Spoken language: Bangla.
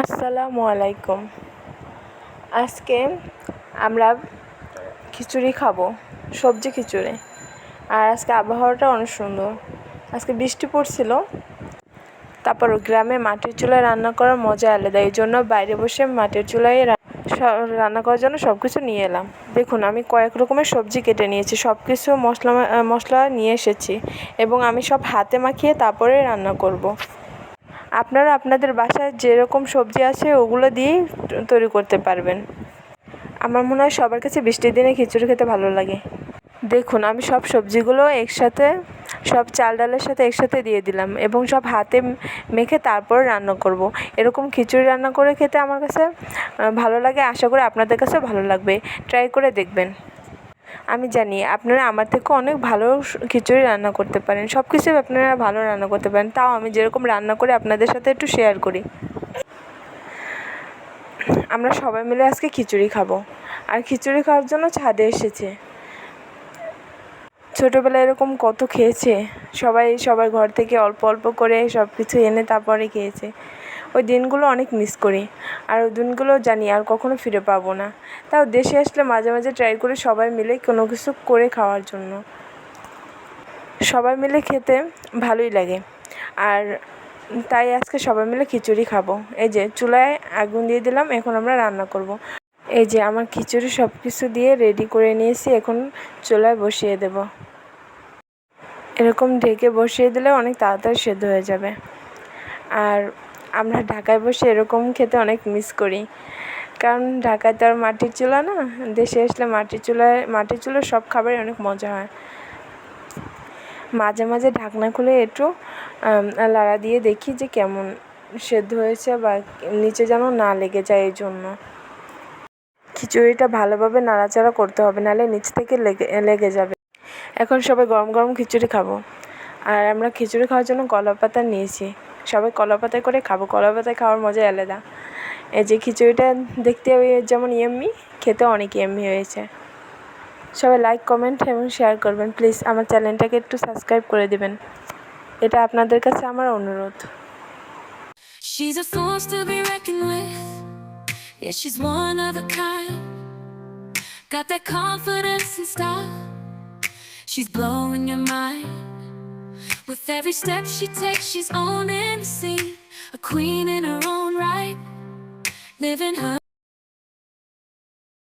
আসসালামু আলাইকুম। আজকে আমরা খিচুড়ি খাব, সবজি খিচুড়ি। আর আজকে আবহাওয়াটা অনেক সুন্দর। আজকে বৃষ্টি পড়ছিল, তারপর গ্রামে মাটির চুলায় রান্না করার মজা আলাদা, এই জন্য বাইরে বসে মাটির চুলায় রান্না করার জন্য সব কিছু নিয়ে এলাম। দেখুন, আমি কয়েক রকমের সবজি কেটে নিয়েছি সব কিছু মশলা মশলা নিয়ে এসেছি, এবং আমি সব হাতে মাখিয়ে তারপরে রান্না করব। আপনারা আপনাদের বাসায় যেরকম সবজি আছে, ওগুলো দিয়েই তৈরি করতে পারবেন। আমার মনে হয় সবার কাছে বৃষ্টির দিনে খিচুড়ি খেতে ভালো লাগে। দেখুন, আমি সব সবজিগুলো একসাথে, সব চাল ডালের সাথে একসাথে দিয়ে দিলাম এবং সব হাতে মেখে তারপর রান্না করব। এরকম খিচুড়ি রান্না করে খেতে আমার কাছে ভালো লাগে। আশা করি আপনাদের কাছেও ভালো লাগবে। ট্রাই করে দেখবেন। আমি জানি আপনারা আমার থেকে অনেক ভালো খিচুড়ি রান্না করতে পারেন। সব কিছুই আপনারা ভালো রান্না করতে পারেন। তাও আমি যেরকম রান্না করে, আপনাদের সাথে একটু শেয়ার করি। আমরা সবাই মিলে আজকে খিচুড়ি খাব। আর খিচুড়ি খাওয়ার জন্য ছাদে এসেছে। ছোটোবেলায় এরকম কত খেয়েছে। সবাই, সবার ঘর থেকে অল্প অল্প করে সব কিছু এনে তারপরে খেয়েছে। ওই দিনগুলো অনেক মিস করি। আর ওই দিনগুলো জানি আর কখনো ফিরে পাবো না। তাও দেশে আসলে মাঝে মাঝে ট্রাই করি সবাই মিলে কোনো কিছু করে খাওয়ার জন্য। সবাই মিলে খেতে ভালোই লাগে। আর তাই আজকে সবাই মিলে খিচুড়ি খাব। এই যে চুলায় আগুন দিয়ে দিলাম, এখন আমরা রান্না করব। এই যে আমার খিচুড়ি সব কিছু দিয়ে রেডি করে নিয়েছি, এখন চুলায় বসিয়ে দেব। এরকম ঢেকে বসিয়ে দিলে অনেক তাড়াতাড়ি সেদ্ধ হয়ে যাবে। আর আমরা ঢাকায় বসে এরকম খেতে অনেক মিস করি। কারণ ঢাকায় তো আর মাটির চুলা না, দেশে আসলে মাটির চুলায় মাটির চুলার সব খাবারই অনেক মজা হয়। মাঝে মাঝে ঢাকনা খুলে একটু লাড়া দিয়ে দেখি যে কেমন সেদ্ধ হয়েছে বা নিচে যেন না লেগে যায় এই জন্য খিচুড়িটা ভালোভাবে নাড়াচাড়া করতে হবে, নাহলে নিচ থেকে লেগে লেগে যাবে। এখন সবাই গরম গরম খিচুড়ি খাব। আর আমরা খিচুড়ি খাওয়ার জন্য কলা পাতা নিয়েছি সবাই কলা পাতায় করে খাব কলা পাতায় খাওয়ার মজা আলাদা এই যে খিচুড়িটা দেখতে যেমন ইয়েম্মি খেতে অনেক ইয়েম্মি হয়েছে সবাই লাইক কমেন্ট এবং শেয়ার করবেন প্লিজ আমার চ্যানেলটাকে একটু সাবস্ক্রাইব করে দেবেন এটা আপনাদের কাছে আমার অনুরোধ She's a force to be reckoned with. Yeah, she's one of a kind. Got that confidence and style. She's blowing your mind. With every step she takes, she's owning the scene. A queen in her own right. Living her